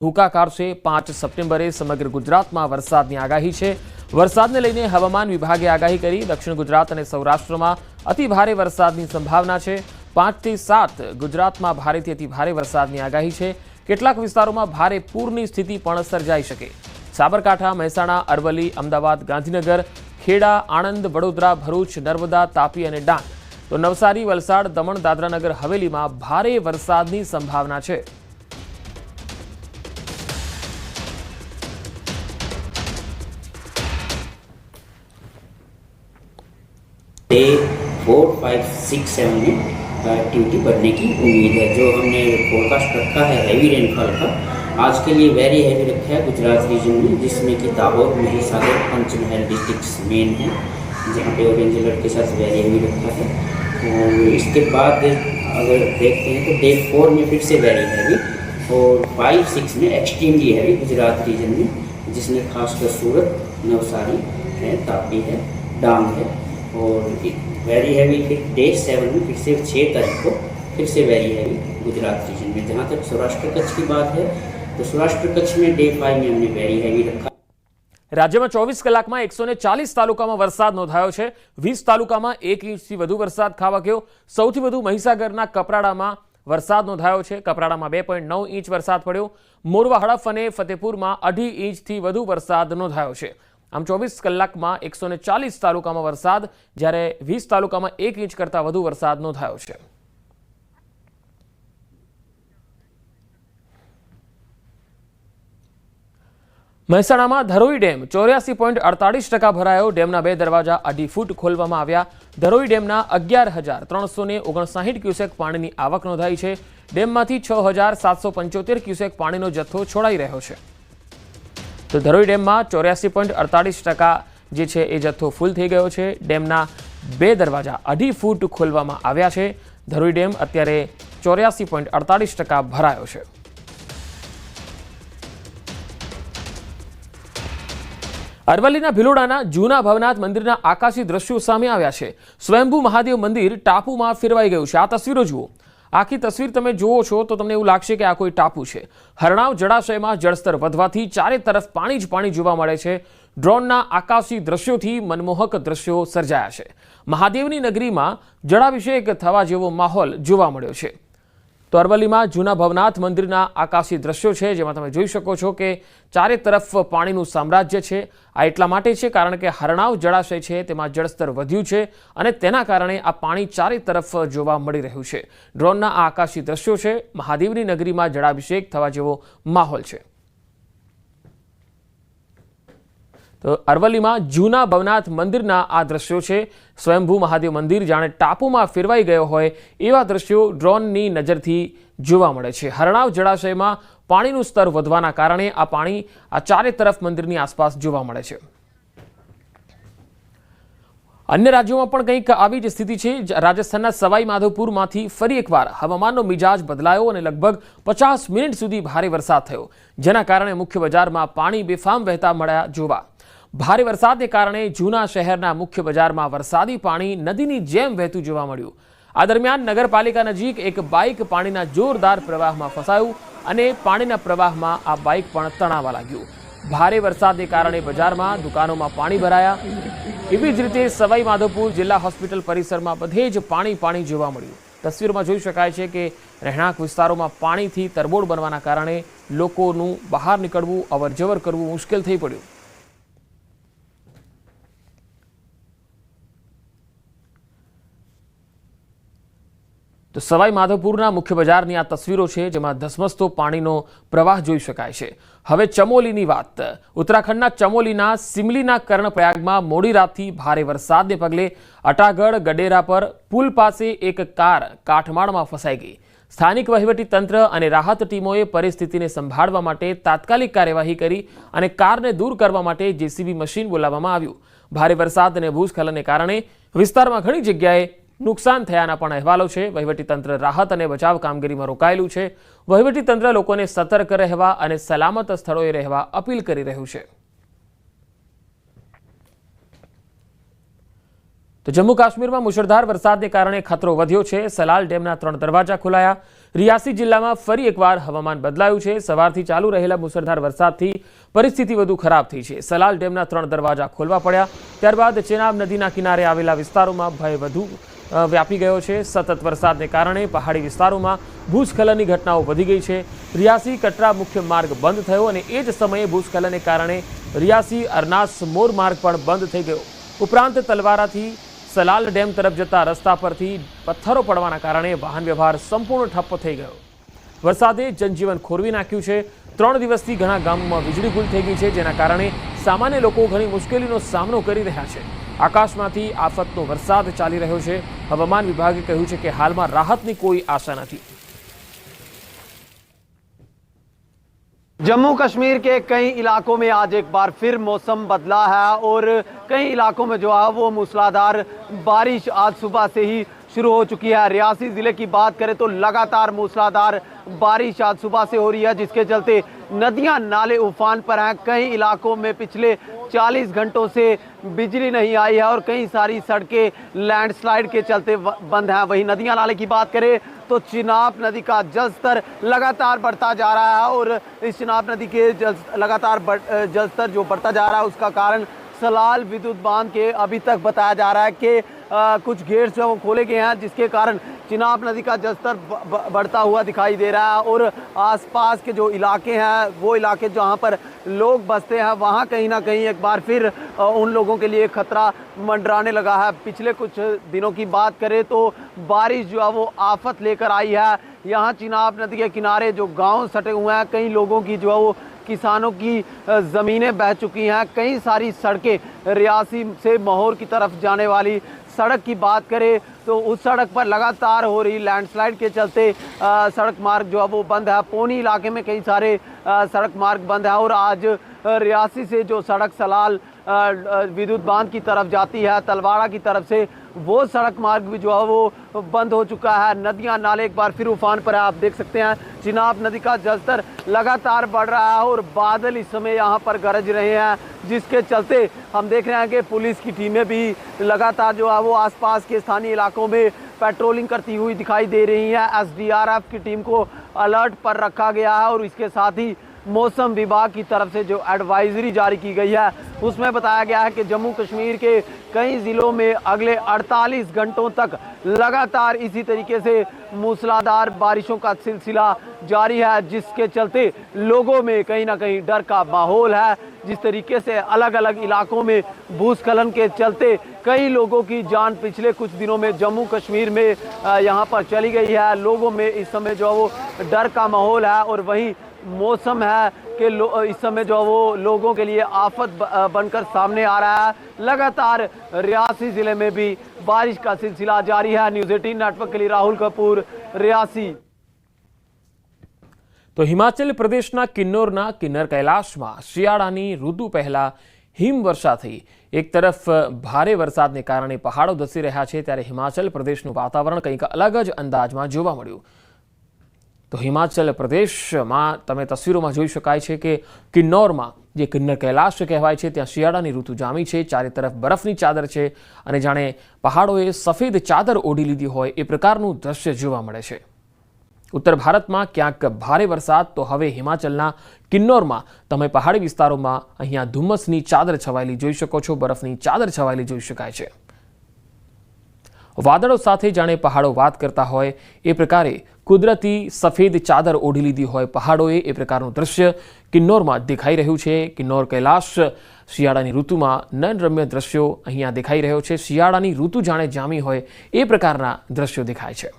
ભૂકા કાઢશે પાંચ સપ્ટેમ્બરે સમગ્ર ગુજરાતમાં વરસાદની આગાહી છે. વરસાદને લઈને હવામાન વિભાગે આગાહી કરી. દક્ષિણ ગુજરાત અને સૌરાષ્ટ્રમાં અતિ ભારે વરસાદની સંભાવના છે. પાંચથી સાત ગુજરાતમાં ભારેથી અતિ ભારે વરસાદની આગાહી છે. કેટલાક વિસ્તારોમાં ભારે પૂરની સ્થિતિ પણ સર્જાઈ શકે. સાબરકાંઠા, મહેસાણા, અરવલ્લી, અમદાવાદ, ગાંધીનગર, ખેડા, આણંદ, વડોદરા, ભરૂચ, નર્મદા, તાપી અને ડાંગ. તો નવસારી, વલસાડ, દમણ, દાદરાનગર, હવેલીમાં ભારે વરસાદની સંભાવના છે. Day four five six seven में एक्टिविटी बढ़ने की उम्मीद है। जो हमने फोरकास्ट रखा है हैवी रेनफॉल का, आज के लिए वेरी हैवी रखा है गुजरात रीजन में, जिसमें कि दाहोद, महिसागर, पंचमहल डिस्ट्रिक्ट्स मेन है, जहाँ पे ऑरेंज अलर्ट के साथ वेरी हैवी रखा है। और इसके बाद अगर देखते हैं तो डे फोर में फिर से वेरी हैवी और फाइव सिक्स में एक्सट्रीमली हैवी गुजरात रीजन में, जिसमें खासकर सूरत, नवसारी है, तापी है, डांग है। और वेरी हैवी फिर डे सेवन में फिर से छः तारीख को फिर से वेरी हैवी गुजरात रीजन में जहाँ तक सौराष्ट्र कच्छ की बात है तो सौराष्ट्र कच्छ में डे फाइव में हमने वेरी हैवी रखा રાજ્યમાં ચોવીસ કલાકમાં એકસો ને ચાલીસ તાલુકામાં વરસાદ નોંધાયો છે વીસ તાલુકામાં એક ઇંચથી વધુ વરસાદ ખાવા ગયો સૌથી વધુ મહીસાગરના કપરાડામાં વરસાદ નોંધાયો છે કપરાડામાં બે પોઈન્ટ નવ ઇંચ વરસાદ પડ્યો મોરવા હડફ અને ફતેપુરમાં અઢી ઇંચથી વધુ વરસાદ નોંધાયો છે આમ ચોવીસ કલાકમાં એકસો ચાલીસ તાલુકામાં વરસાદ, જ્યારે વીસ તાલુકામાં એક ઇંચ કરતાં વધુ વરસાદ નોંધાયો છે. મહેસાણામાં ધરોઈ ડેમ ચોર્યાસી પોઈન્ટ અડતાલીસ ટકા ભરાયો. ડેમના બે દરવાજા અઢી ફૂટ ખોલવામાં આવ્યા. ધરોઈ ડેમના અગિયાર હજાર ત્રણસો ને ઓગણસાહીઠ ક્યુસેક પાણીની આવક નોંધાઈ છે. ડેમમાંથી છ હજાર સાતસો પંચોતેર ક્યુસેક પાણીનો જથ્થો છોડાઈ રહ્યો છે. તો ધરોઈ ડેમમાં ચોર્યાસી પોઈન્ટ અડતાળીસ ટકા જે છે એ જથ્થો ફૂલ થઈ ગયો છે. ડેમના બે દરવાજા અઢી ફૂટ ખોલવામાં આવ્યા છે. ધરોઈ ડેમ અત્યારે ચોર્યાસી પોઈન્ટ અડતાલીસ ટકા ભરાયો છે. અરવલ્લીના ભિલોડાના જૂના ભવનાથ મંદિરના આકાશી દ્રશ્યો સામે આવ્યા છે. સ્વયંભૂ મહાદેવ મંદિર ટાપુમાં ફેરવાઈ ગયું છે. આ તસવીરો જુઓ. આખી તસવીર તમે જુઓ છો તો તમને એવું લાગશે કે આ કોઈ ટાપુ છે. હરણાવ જળાશયમાં જળસ્તર વધવાથી ચારે તરફ પાણી જ પાણી જોવા મળે છે. ડ્રોનના આકાશી દ્રશ્યોથી મનમોહક દ્રશ્યો સર્જાયા છે. મહાદેવની નગરીમાં જળાભિષેક થવા જેવો માહોલ જોવા મળ્યો છે. તો અરવલ્લીમાં જૂના ભવનાથ મંદિરના આકાશી દ્રશ્યો છે, જેમાં તમે જોઈ શકો છો કે ચારે તરફ પાણીનું સામ્રાજ્ય છે. આ એટલા માટે છે કારણ કે હરણાવ જળાશય છે, તેમાં જળસ્તર વધ્યું છે અને તેના કારણે આ પાણી ચારે તરફ જોવા મળી રહ્યું છે. ડ્રોનના આ આકાશી દ્રશ્યો છે, મહાદેવની નગરીમાં જળાભિષેક થવા જેવો માહોલ છે. તો અરવલ્લીમાં જૂના ભવનાથ મંદિરના આ દ્રશ્યો છે. સ્વયંભૂ મહાદેવ મંદિર જાણે ટાપુમાં ફેરવાઈ ગયો હોય એવા દ્રશ્યો ડ્રોનની નજરથી જોવા મળે છે. હરણાવ જળાશયમાં પાણીનું સ્તર વધવાના કારણે આ પાણી આ ચારે તરફ મંદિરની આસપાસ જોવા મળે છે. અન્ય રાજ્યોમાં પણ કંઈક આવી જ સ્થિતિ છે. રાજસ્થાનના સવાઈ માધોપુરમાંથી ફરી એકવાર હવામાનનો મિજાજ બદલાયો અને લગભગ પચાસ મિનિટ સુધી ભારે વરસાદ થયો, જેના કારણે મુખ્ય બજારમાં પાણી બેફામ વહેતા મળ્યા જોવા. ભારે વરસાદને કારણે જૂના શહેરના મુખ્ય બજારમાં વરસાદી પાણી નદીની જેમ વહેતું જોવા મળ્યું. આ દરમિયાન નગરપાલિકા નજીક એક બાઇક પાણીના જોરદાર પ્રવાહમાં ફસાયું અને પાણીના પ્રવાહમાં આ બાઇક પણ તણાવા લાગ્યું. ભારે વરસાદને કારણે બજારમાં દુકાનોમાં પાણી ભરાયા. એવી જ રીતે સવાઈ માધવપુર જિલ્લા હોસ્પિટલ પરિસરમાં બધે જ પાણી પાણી જોવા મળ્યું. તસવીરમાં જોઈ શકાય છે કે રહેણાંક વિસ્તારોમાં પાણીથી તરબોળ બનવાના કારણે લોકોનું બહાર નીકળવું, અવરજવર કરવું મુશ્કેલ થઈ પડ્યું. તો સવાઈ માધવપુરના મુખ્ય બજારની આ તસવીરો છે, જેમાં ધસમસતો પાણીનો પ્રવાહ જોઈ શકાય છે. હવે ચમોલીની વાત. ઉત્તરાખંડના ચમોલીના સિમલીના કર્ણપ્રયાગમાં મોડી રાતથી ભારે વરસાદને પગલે અટાગઢ ગડેરા પર પુલ પાસે એક કાર કાઠમાળમાં ફસાઈ ગઈ. સ્થાનિક વહીવટી તંત્ર અને રાહત ટીમોએ પરિસ્થિતિને સંભાળવા માટે તાત્કાલિક કાર્યવાહી કરી અને કારને દૂર કરવા માટે જેસીબી મશીન બોલાવવામાં આવ્યું. ભારે વરસાદ અને ભૂસ્ખલનને કારણે વિસ્તારમાં ઘણી જગ્યાએ નુકસાન થયાના પણ અહેવાલો છે. વહીવટીતંત્ર રાહત અને બચાવ કામગીરીમાં રોકાયેલું છે. વહીવટીતંત્ર લોકોને સતર્ક રહેવા અને સલામત સ્થળોએ રહેવા અપીલ કરી રહ્યું છે. તો જમ્મુ કાશ્મીરમાં મુશળધાર વરસાદને કારણે ખતરો વધ્યો છે. સલાલ ડેમના ત્રણ દરવાજા ખોલાયા. રિયાસી જિલ્લામાં ફરી એકવાર હવામાન બદલાયું છે. સવારથી ચાલુ રહેલા મુશળધાર વરસાદથી પરિસ્થિતિ વધુ ખરાબ થઈ છે. સલાલ ડેમના ત્રણ દરવાજા ખોલવા પડ્યા. ત્યારબાદ ચેનાબ નદીના કિનારે આવેલા વિસ્તારોમાં ભય વધુ વ્યાપી ગયો છે. સતત વરસાદને કારણે પહાડી વિસ્તારોમાં ભૂસ્ખલનની ઘટનાઓ વધી ગઈ છે. રિયાસી કટરા મુખ્ય માર્ગ બંધ થયો અને એ જ સમયે ભૂસ્ખલનને કારણે રિયાસી અરનાસ મોર માર્ગ પણ બંધ થઈ ગયો. ઉપરાંત તલવારાથી સલાલ ડેમ તરફ જતા રસ્તા પરથી પથ્થરો પડવાના કારણે વાહન વ્યવહાર સંપૂર્ણ ઠપ્પ થઈ ગયો. વરસાદે જનજીવન ખોરવી નાખ્યું છે. ત્રણ દિવસથી ઘણા ગામોમાં વીજળી ગુલ થઈ ગઈ છે, જેના કારણે સામાન્ય લોકો ઘણી મુશ્કેલીનો સામનો કરી રહ્યા છે. આકાશમાંથી આફતનો વરસાદ ચાલી રહ્યો છે હવામાન વિભાગે કહ્યું છે કે હાલમાં રાહતની કોઈ આશા નથી जम्मू कश्मीर के कई इलाकों में आज एक बार फिर मौसम बदला है और कई इलाकों में जो है वो मूसलाधार बारिश आज सुबह से ही शुरू हो चुकी है रियासी ज़िले की बात करें तो लगातार मूसलाधार बारिश आज सुबह से हो रही है जिसके चलते नदियाँ, नाले, उफान पर हैं। कई इलाकों में पिछले 40 घंटों से बिजली नहीं आई है और कई सारी सड़कें लैंडस्लाइड के चलते बंद हैं। वहीं नदियाँ, नाले की बात करें तो चिनाब नदी का जलस्तर लगातार बढ़ता जा रहा है और इस चिनाब नदी के जल लगातार जलस्तर जो बढ़ता जा रहा है उसका कारण सलाल विद्युत बाँध के अभी तक बताया जा रहा है कि कुछ गेट्स जो खोले गए हैं, जिसके कारण चिनाब नदी का जलस्तर बढ़ता हुआ दिखाई दे रहा है और आसपास के जो इलाके हैं, वो इलाके जहाँ पर लोग बसते हैं, वहाँ कहीं ना कहीं एक बार फिर उन लोगों के लिए खतरा मंडराने लगा है। पिछले कुछ दिनों की बात करें तो बारिश जो है वो आफत लेकर आई है। यहाँ चिनाब नदी के किनारे जो गाँव सटे हुए हैं, कई लोगों की जो है वो किसानों की ज़मीनें बह चुकी हैं। कई सारी सड़कें रियासी से माहौर की तरफ़ जाने वाली सड़क की बात करें तो उस सड़क पर लगातार हो रही लैंडस्लाइड के चलते अ, सड़क मार्ग जो है वो बंद है। पोनी इलाके में कई सारे अ, सड़क मार्ग बंद है और आज रियासी से जो सड़क सलाल विद्युत बाँध की तरफ़ जाती है तलवाड़ा की तरफ़ से वो सड़क मार्ग भी जो है वो बंद हो चुका है। नदियाँ नाले एक बार फिर उफान पर है, आप देख सकते हैं। चिनाब नदी का जलस्तर लगातार बढ़ रहा है और बादल इस समय यहाँ पर गरज रहे हैं, जिसके चलते हम देख रहे हैं कि पुलिस की टीमें भी लगातार जो है वो आसपास के स्थानीय इलाकों में पेट्रोलिंग करती हुई दिखाई दे रही हैं। एसडीआरएफ की टीम को अलर्ट पर रखा गया है और इसके साथ ही मौसम विभाग की तरफ़ से जो एडवाइजरी जारी की गई है, उसमें बताया गया है कि जम्मू कश्मीर के कई ज़िलों में अगले 48 घंटों तक लगातार इसी तरीके से मूसलाधार बारिशों का सिलसिला जारी है, जिसके चलते लोगों में कहीं ना कहीं डर का माहौल है। जिस तरीके से अलग अलग इलाकों में भूस्खलन के चलते कई लोगों की जान पिछले कुछ दिनों में जम्मू कश्मीर में यहाँ पर चली गई है। लोगों में इस समय जो है वो डर का माहौल है और वहीं मौसम है कि लो- इस समय जो है वो लोगों के लिए आफत ब- अ, बनकर सामने आ रहा है लगातार रियासी ज़िले में भी बारिश का सिलसिला जारी है न्यूज़ एटीन नेटवर्क के लिए राहुल कपूर रियासी તો હિમાચલ પ્રદેશના કિન્નોરના કિન્નર કૈલાશમાં શિયાળાની ઋતુ પહેલા હિમવર્ષા થઈ એક તરફ ભારે વરસાદને કારણે પહાડો ધસી રહ્યા છે ત્યારે હિમાચલ પ્રદેશનું વાતાવરણ કંઈક અલગ જ અંદાજમાં જોવા મળ્યું તો હિમાચલ પ્રદેશમાં તમે તસવીરોમાં જોઈ શકાય છે કે કિન્નોરમાં જે કિન્નર કૈલાશ કહેવાય છે, ત્યાં શિયાળાની ઋતુ જામી છે, ચારે તરફ બરફની ચાદર છે અને જાણે પહાડોએ સફેદ ચાદર ઓઢી લીધી હોય એ પ્રકારનું દ્રશ્ય જોવા મળે છે. ઉત્તર ભારતમાં ક્યાંક ભારે વરસાદ, તો હવે હિમાચલના કિન્નોરમાં તમે પહાડી વિસ્તારોમાં અહીંયા ધુમ્મસની ચાદર છવાયેલી જોઈ શકો છો, બરફની ચાદર છવાયેલી જોઈ શકાય છે. વાદળો સાથે જાણે પહાડો વાત કરતા હોય, એ પ્રકારે કુદરતી સફેદ ચાદર ઓઢી લીધી હોય પહાડોએ, એ પ્રકારનું દ્રશ્ય કિન્નોરમાં દેખાઈ રહ્યું છે. કિન્નોર કૈલાશ શિયાળાની ઋતુમાં નયનરમ્ય દ્રશ્યો અહીંયા દેખાઈ રહ્યો છે. શિયાળાની ઋતુ જાણે જામી હોય, એ પ્રકારના દ્રશ્યો દેખાય છે.